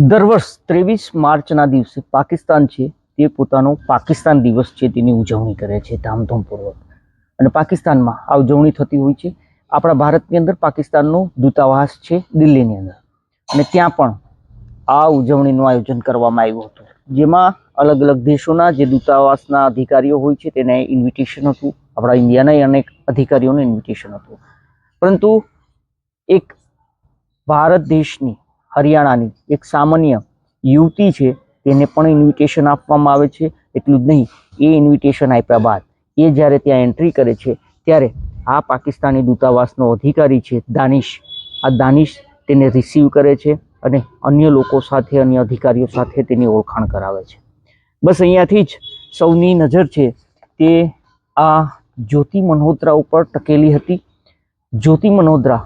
દર વર્ષ ત્રેવીસ માર્ચના દિવસે પાકિસ્તાન છે, તે પોતાનો પાકિસ્તાન દિવસ છે, તેની ઉજવણી કરે છે ધામધૂમપૂર્વક. અને પાકિસ્તાનમાં આ ઉજવણી થતી હોય છે. આપણા ભારતની અંદર પાકિસ્તાનનો દૂતાવાસ છે, દિલ્હીની અંદર. અને ત્યાં પણ આ ઉજવણીનું આયોજન કરવામાં આવ્યું હતું. જેમાં અલગ અલગ દેશોના જે દૂતાવાસના અધિકારીઓ હોય છે, તેને ઇન્વિટેશન હતું. આપણા ઇન્ડિયાના અનેક અધિકારીઓને ઇન્વિટેશન હતું. પરંતુ એક ભારત દેશની હરિયાણાની એક સામાન્ય યુવતી છે, તેને પણ ઇન્વિટેશન આપવામાં આવે છે. એટલું જ નહીં, એ ઇન્વિટેશન આપ્યા બાદ, એ જ્યારે ત્યાં એન્ટ્રી કરે છે, ત્યારે આ પાકિસ્તાની દૂતાવાસનો અધિકારી છે, દાનિશ. આ દાનિશ તેને રિસીવ કરે છે અને અન્ય લોકો સાથે, અન્ય અધિકારીઓ સાથે તેની ઓળખાણ કરાવે છે. બસ અહીંયાથી જ સૌની નજર છે, તે આ જ્યોતિ મલ્હોત્રા ઉપર ટકેલી હતી. જ્યોતિ મલ્હોત્રા,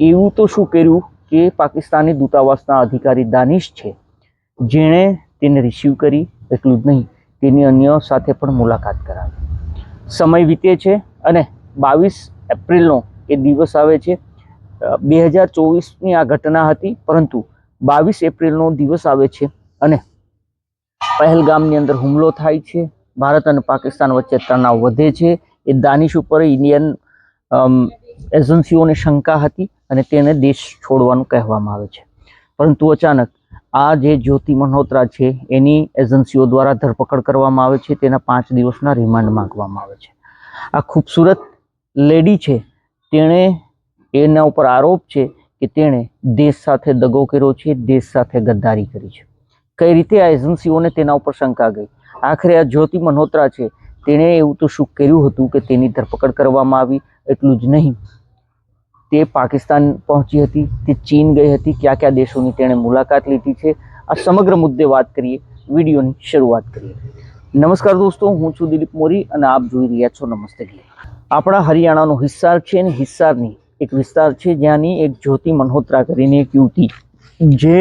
એવું તો શું કર્યું? કે પાકિસ્તાની દૂતાવાસના અધિકારી દાનિશ છે. જેણે તેને રિસીવ કરી, એટલું જ નહીં, તેની અન્ય સાથે પણ મુલાકાત કરાવી. સમય વીતે છે અને બાવીસ એપ્રિલનો એ દિવસ આવે છે. બે હજાર ચોવીસની આ ઘટના હતી, પરંતુ બાવીસ એપ્રિલનો દિવસ આવે છે અને પહેલગામની અંદર હુમલો થાય છે. ભારત અને પાકિસ્તાન વચ્ચે તણાવ વધે છે. એ દાનિશ ઉપર ઇન્ડિયન એજન્સીઓને શંકા હતી અને તેને દેશ છોડવાનું કહેવામાં આવે છે. પરંતુ અચાનક આ જે જ્યોતિ મલ્હોત્રા છે, એની એજન્સીઓ દ્વારા ધરપકડ કરવામાં આવે છે, તેના પાંચ દિવસના રિમાન્ડ માંગવામાં આવે છે. આ ખૂબસૂરત લેડી છે, તેણે એના ઉપર આરોપ છે કે તેણે દેશ સાથે દગો કર્યો છે, દેશ સાથે ગદ્દારી કરી છે. કઈ રીતે આ એજન્સીઓને તેના ઉપર શંકા ગઈ? આખરે આ જ્યોતિ મલ્હોત્રા છે, તેણે એવું તો શું કર્યું હતું કે તેની ધરપકડ કરવામાં આવી? એટલું જ નહીં. તે પાકિસ્તાન પહોંચી હતી, તે ચીન ગઈ હતી કયા કયા દેશોની તેણે મુલાકાત લીધી છે? આ સમગ્ર મુદ્દે વાત કરીએ, વિડીયોની શરૂઆત કરીએ. નમસ્કાર દોસ્તો, હું છું દિલીપ મોરી અને આપ જોઈ રહ્યા છો નમસ્તે આપણા હરિયાણાનો હિસ્સાર છે અને હિસ્સારની એક વિસ્તાર છે, જ્યાંની એક જ્યોતિ મલ્હોત્રા કરીને એક યુવતી જે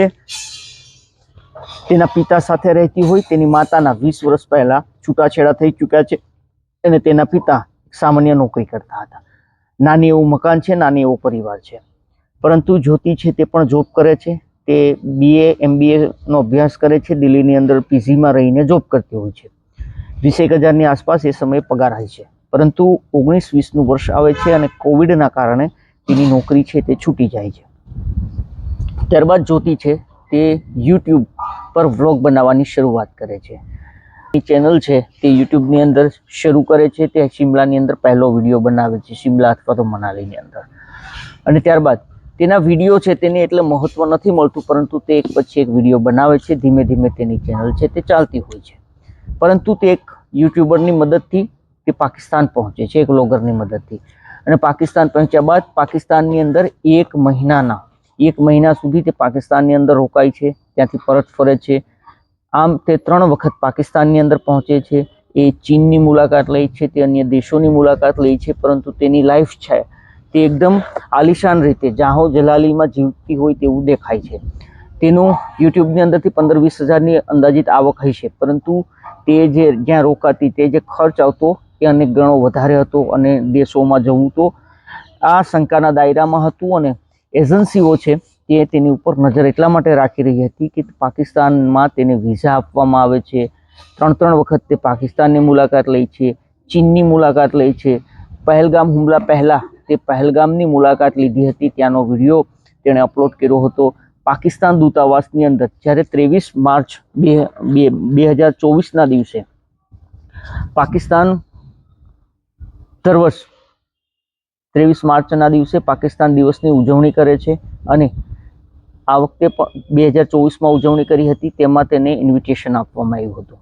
તેના પિતા સાથે રહેતી હોય, તેની માતાના વીસ વર્ષ પહેલાં છૂટાછેડા થઈ ચૂક્યા છે અને તેના પિતા સામાન્ય નોકરી કરતા હતા. નાની એવું મકાન છે, નાની એવો પરિવાર છે. પરંતુ જ્યોતિ છે તે પણ જોબ કરે છે. તે બીએ એમબીએનો અભ્યાસ કરે છે, દિલ્હીની અંદર પીજીમાં રહીને જોબ કરતી હોય છે. વીસેક હજારની આસપાસ એ સમયે પગાર હોય છે. પરંતુ ઓગણીસ વીસનું વર્ષ આવે છે અને કોવિડના કારણે તેની નોકરી છે તે છૂટી જાય છે. ત્યારબાદ જ્યોતિ છે તે યુટ્યુબ પર વ્લોગ બનાવવાની શરૂઆત કરે છે. ચેનલ છે, તે યુટ્યુબની અંદર શરૂ કરે છે, તે શિમલાની અંદર પહેલો વીડિયો બનાવે છે, શિમલા અથવા તો મનાલીની અંદર. અને ત્યારબાદ તેના વીડિયો છે, તેને એટલે મહત્વ નથી મળતું, પરંતુ તે એક પછી એક વીડિયો બનાવે છે, ધીમે ધીમે તેની ચેનલ છે, તે ચાલતી હોય છે. પરંતુ તે એક યુટ્યુબરની મદદથી તે પાકિસ્તાન પહોંચે છે, એક લોગરની મદદથી. અને પાકિસ્તાન પહોંચ્યા બાદ પાકિસ્તાનની અંદર એક મહિનાના, એક મહિના સુધી તે પાકિસ્તાનની અંદર રોકાય છે, ત્યાંથી પરત ફરે છે આમ તે ત્રણ વખત પાકિસ્તાનની અંદર પહોંચે છે. એ ચીનની મુલાકાત લે છે, તે અન્ય દેશોની મુલાકાત લે છે, પરંતુ તેની લાઈફ છે. તે એકદમ આલિશાન રીતે, જાહો જલાલીમાં જીવતી હોય તેવું દેખાય છે. તેનું યુટ્યુબની અંદરથી પંદર વીસ હજારની અંદાજિત આવક હશે પરંતુ તે જે જ્યાં રોકાતી, તે જે ખર્ચ આવતો, એ અનેક ગણો વધારે હતો અને દેશોમાં જવું તો આ શંકાના દાયરામાં હતું અને એજન્સીઓ છે તે તેની ઉપર નજર એટલા માટે રાખી રહી હતી કે પાકિસ્તાનમાં તેને વિઝા આપવામાં આવે છે. ત્રણ ત્રણ વખત તે પાકિસ્તાનની મુલાકાત લે છે, ચીનની મુલાકાત લે છે. પહેલગામ હુમલા પહેલાં તે પહેલગામની મુલાકાત લીધી હતી, ત્યાંનો વીડિયો તેણે અપલોડ કર્યો હતો. પાકિસ્તાન દૂતાવાસની અંદર જ્યારે ત્રેવીસ માર્ચ બે બે બે હજાર ચોવીસના દિવસે પાકિસ્તાન દર વર્ષ ત્રેવીસ માર્ચના દિવસે પાકિસ્તાન દિવસની ઉજવણી કરે છે અને આ વખતે પણ બે હજાર ચોવીસમાં ઉજવણી કરી હતી, તેમાં તેને ઇન્વિટેશન આપવામાં આવ્યું હતું.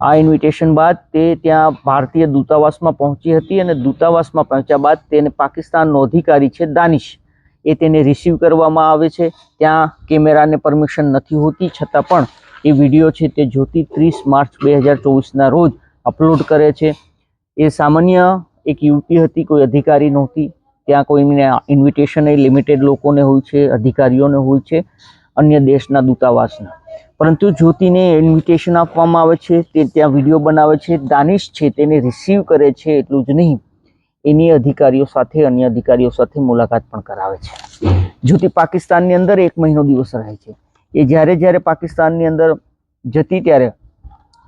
આ ઇન્વિટેશન બાદ તે ત્યાં ભારતીય દૂતાવાસમાં પહોંચી હતી અને દૂતાવાસમાં પહોંચ્યા બાદ તેને પાકિસ્તાનનો અધિકારી છે દાનિશ. એ તેને રિસીવ કરવામાં આવે છે. ત્યાં કેમેરાને પરમિશન નથી હોતી, છતાં પણ એ વીડિયો છે તે જ્યોતિ ત્રીસ માર્ચ બે હજાર ચોવીસના રોજ અપલોડ કરે છે. એ સામાન્ય એક યુવતી હતી, કોઈ અધિકારી નહોતી. ત્યાં કોઈને ઇન્વિટેશન એ લિમિટેડ લોકોને હોય છે, અધિકારીઓને હોય છે, અન્ય દેશના દૂતાવાસના. પરંતુ જ્યોતિને ઇન્વિટેશન આપવામાં આવે છે, તે ત્યાં વીડિયો બનાવે છે, દાનિશ છે તેને રિસીવ કરે છે એટલું જ નહીં. એની અધિકારીઓ સાથે, અન્ય અધિકારીઓ સાથે મુલાકાત પણ કરાવે છે. જ્યોતિ પાકિસ્તાનની અંદર એક મહિનો દિવસ રહે છે. એ જ્યારે જ્યારે પાકિસ્તાનની અંદર જતી ત્યારે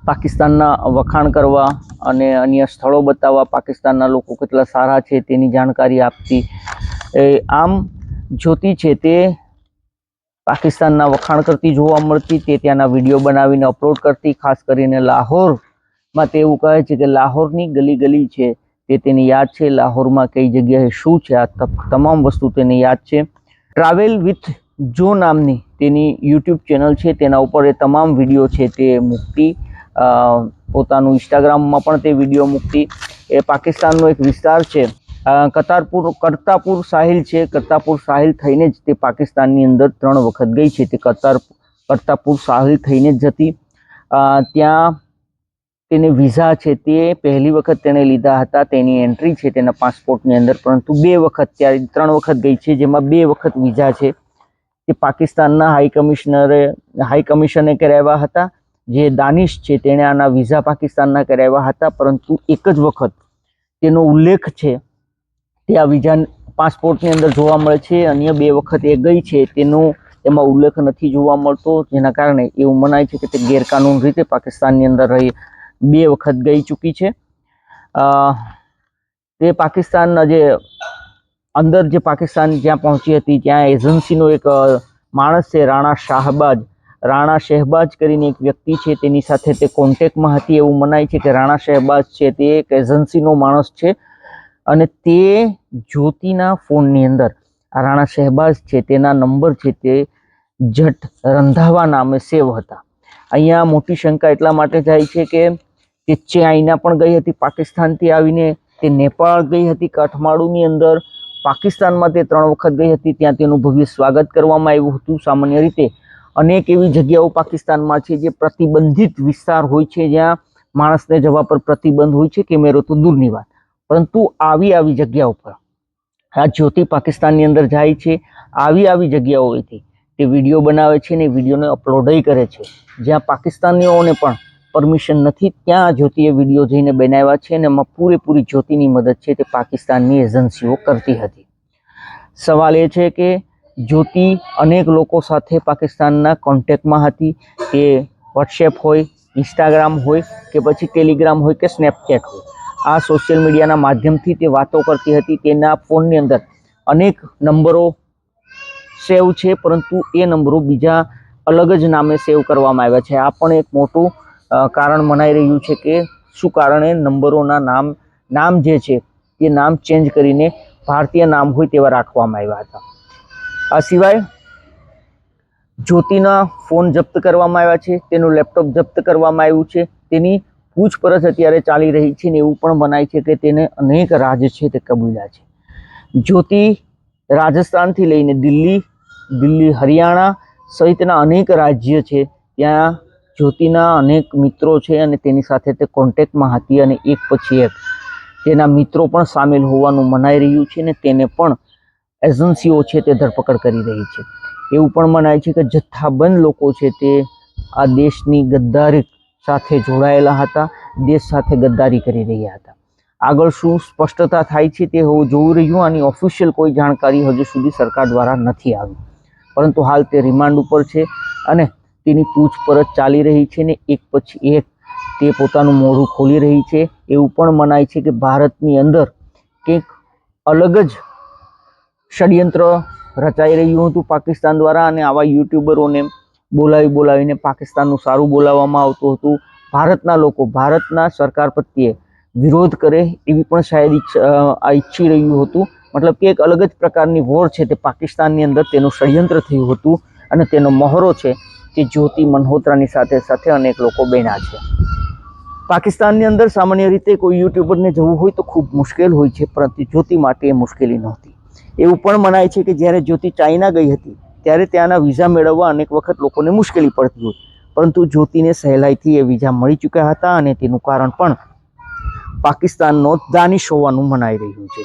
પાકિસ્તાનના વખાણ કરવા અને અન્ય સ્થળો બતાવવા પાકિસ્તાનના લોકો કેટલા સારા છે તેની જાણકારી આપતી. એ આમ જ્યોતિ છે તે પાકિસ્તાનના વખાણ કરતી જોવા મળતી, તે ત્યાંના વીડિયો બનાવીને અપલોડ કરતી, ખાસ કરીને લાહોરમાં તે એવું કહે છે કે લાહોરની ગલી ગલી છે તે તેને યાદ છે. લાહોરમાં કઈ જગ્યાએ શું છે? આ તમામ વસ્તુ તેને યાદ છે. ટ્રાવેલ વિથ જો નામની તેની યુટ્યુબ ચેનલ છે, તેના ઉપર એ તમામ વીડિયો છે તે મૂકતી. પોતાનું ઇન્સ્ટાગ્રામમાં પણ તે વીડિયો મૂકતી. એ પાકિસ્તાનનો એક વિસ્તાર છે. કરતારપુર કરતાપુર સાહિલ છે. કરતાપુર સાહિલ થઈને જ તે પાકિસ્તાનની અંદર ત્રણ વખત ગઈ છે. તે કરતાર કરતાપુર સાહિલ થઈને જ જતી ત્યાં તેને વિઝા છે તે પહેલી વખત તેણે લીધા હતા. તેની એન્ટ્રી છે તેના પાસપોર્ટની અંદર. પરંતુ બે વખત ત્યારે ત્રણ વખત ગઈ છે, જેમાં બે વખત વિઝા છે. તે પાકિસ્તાનના હાઈ કમિશનરે, હાઈ કમિશને કરાવ્યા હતા. જે દાનિશ છે તેણે આના વિઝા પાકિસ્તાનના કરાવ્યા હતા, પરંતુ એક જ વખત તેનો ઉલ્લેખ છે, તે આ વિઝા પાસપોર્ટની અંદર જોવા મળે છે, અન્ય બે વખત એ ગઈ છે, તેનો એમાં ઉલ્લેખ નથી જોવા મળતો, જેના કારણે એવું મનાય છે કે તે ગેરકાનૂન રીતે પાકિસ્તાનની અંદર રહી, બે વખત ગઈ ચૂકી છે. તે પાકિસ્તાનના જે અંદર જે પાકિસ્તાન જ્યાં પહોંચી હતી, ત્યાં એજન્સીનો એક માણસ છે, રાણા શાહબાજ રાણા શહેબાજ કરીને એક વ્યક્તિ છે, તેની સાથે તે કોન્ટેક્ટમાં હતી એવું મનાય છે કે રાણા શહેબાજ છે, તે એક એજન્સીનો માણસ છે અને તે જ્યોતિના ફોનની અંદર આ રાણા શહેબાજ છે, તેના નંબર છે, તે જટ રંધાવા નામે સેવ હતા. અહીંયા મોટી શંકા એટલા માટે થાય છે કે તે ચાઇના પણ ગઈ હતી, પાકિસ્તાનથી આવીને તે નેપાળ ગઈ હતી કાઠમાડુની અંદર પાકિસ્તાનમાં તે ત્રણ વખત ગઈ હતી, ત્યાં તેનું ભવ્ય સ્વાગત કરવામાં આવ્યું હતું. સામાન્ય રીતે અનેક એવી જગ્યાઓ પાકિસ્તાનમાં છે જે પ્રતિબંધિત વિસ્તાર હોય છે, જ્યાં માણસને જવા પર પ્રતિબંધ હોય છે કેમેરો તો દૂરની વાત. પરંતુ આવી આવી જગ્યાઓ પર, આ જ્યોતિ પાકિસ્તાનની અંદર જાય છે, આવી આવી જગ્યાઓએથી તે વીડિયો બનાવે છે ને વિડીયોને અપલોડય કરે છે. જ્યાં પાકિસ્તાનીઓને પણ પરમિશન નથી, ત્યાં જ્યોતિએ વીડિયો જઈને બનાવ્યા છે અને એમાં પૂરેપૂરી જ્યોતિની મદદ છે તે પાકિસ્તાનની એજન્સીઓ કરતી હતી. સવાલ એ છે કે જ્યોતિ અનેક લોકો સાથે પાકિસ્તાનના કોન્ટેક્ટમાં હતી તે વોટ્સએપ હોય ઇન્સ્ટાગ્રામ હોય કે પછી ટેલિગ્રામ હોય કે સ્નેપચેટ હોય. આ સોશિયલ મીડિયાના માધ્યમથી તે વાતો કરતી હતી. તેના ફોનની અંદર અનેક નંબરો સેવ છે, પરંતુ એ નંબરો બીજા અલગ જ નામે સેવ કરવામાં આવ્યા છે. આ પણ એક મોટું કારણ મનાઈ રહ્યું છે કે શું કારણે નંબરોના નામ નામ જે છે તે નામ ચેન્જ કરીને ભારતીય નામ હોય તેવા રાખવામાં આવ્યા હતા. આ સિવાય જ્યોતિના ફોન જપ્ત કરવામાં આવ્યા છે, તેનું લેપટોપ જપ્ત કરવામાં આવ્યું છે, તેની પૂછપરછ અત્યારે ચાલી રહી છે ને એવું પણ મનાય છે કે તેને અનેક રાજ છે તે કબૂલ્યા છે. જ્યોતિ રાજસ્થાનથી લઈને દિલ્હી દિલ્હી, હરિયાણા સહિતના અનેક રાજ્ય છે, ત્યાં જ્યોતિના અનેક મિત્રો છે અને તેની સાથે તે કોન્ટેક્ટમાં હતી અને એક પછી એક તેના મિત્રો પણ સામેલ હોવાનું મનાઈ રહ્યું છે ને તેને પણ એજન્સીઓ છે તે ધરપકડ કરી રહી છે. એવું પણ મનાય છે કે જથ્થાબંધ લોકો છે તે આ દેશની ગદ્દારી સાથે જોડાયેલા હતા, દેશ સાથે ગદ્દારી કરી રહ્યા હતા. આગળ શું સ્પષ્ટતા થાય છે તે હું જોઈ રહ્યું, આની ઓફિશિયલ કોઈ જાણકારી હજુ સુધી સરકાર દ્વારા નથી આવી. પરંતુ હાલ તે રિમાન્ડ ઉપર છે અને તેની પૂછપરછ ચાલી રહી છે ને એક પછી એક તે પોતાનું મોઢું ખોલી રહી છે. એવું પણ મનાય છે કે ભારતની અંદર કંઈક અલગ જ ષડયંત્ર રચાઈ રહ્યું હતું પાકિસ્તાન દ્વારા અને આવા યુટ્યુબરોને બોલાવી બોલાવીને પાકિસ્તાનનું સારું બોલાવવામાં આવતું હતું. ભારતના લોકો, ભારતના સરકાર પ્રત્યે વિરોધ કરે એવી પણ શાયદ આ ઈચ્છી રહ્યું હતું. મતલબ કે એક અલગ જ પ્રકારની વોર છે તે પાકિસ્તાનની અંદર તેનું ષડયંત્ર થયું હતું અને તેનો મહોરો છે તે જ્યોતિ મલ્હોત્રાની સાથે સાથે અનેક લોકો બન્યા છે. પાકિસ્તાનની અંદર સામાન્ય રીતે કોઈ યુટ્યુબરને જવું હોય તો ખૂબ મુશ્કેલ હોય છે, પરંતુ જ્યોતિ માટે એ મુશ્કેલી નહોતી. એવું પણ મનાય છે કે જ્યારે જ્યોતિ ચાઇના ગઈ હતી, ત્યારે ત્યાંના વિઝા મેળવવા અનેક વખત લોકોને મુશ્કેલી પડતી હોય. પરંતુ જ્યોતિને સહેલાઈથી એ વિઝા મળી ચૂક્યા હતા અને તેનું કારણ પણ પાકિસ્તાનનો દાનિશ હોવાનું મનાઈ રહ્યું છે.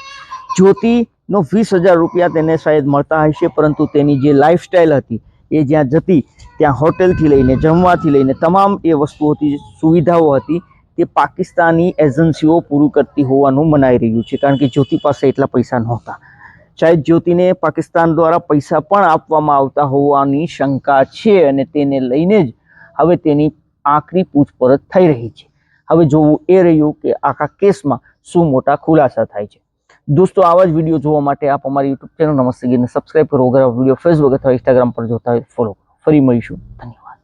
જ્યોતિનો વીસ હજાર રૂપિયા તેને શાયદ મળતા હશે, પરંતુ તેની જે લાઈફસ્ટાઈલ હતી, એ જ્યાં જતી, ત્યાં હોટેલથી લઈને જમવાથી લઈને તમામ એ વસ્તુઓથી સુવિધાઓ હતી, તે પાકિસ્તાની એજન્સીઓ પૂરું કરતી હોવાનું મનાઈ રહ્યું છે. કારણ કે જ્યોતિ પાસે એટલા પૈસા નહોતા. શાયદ જ્યોતિને પાકિસ્તાન દ્વારા પૈસા પણ આપવામાં આવતા હોવાની શંકા છે અને તેને લઈને જ હવે તેની આકરી પૂછપરછ થઈ રહી છે. હવે જોવું એ રહ્યું કે આખા કેસમાં શું મોટા ખુલાસા થાય છે. દોસ્તો, આવા જ વીડિયો જોવા માટે આપ અમારી યુટ્યુબ ચેનલ નમસ્તે ગીરને સબસ્ક્રાઈબ કરો. અગર વીડિયો ફેસબુક અથવા ઇન્સ્ટાગ્રામ પર જોતા હોય ફોલો કરો. ફરી મળીશું. ધન્યવાદ.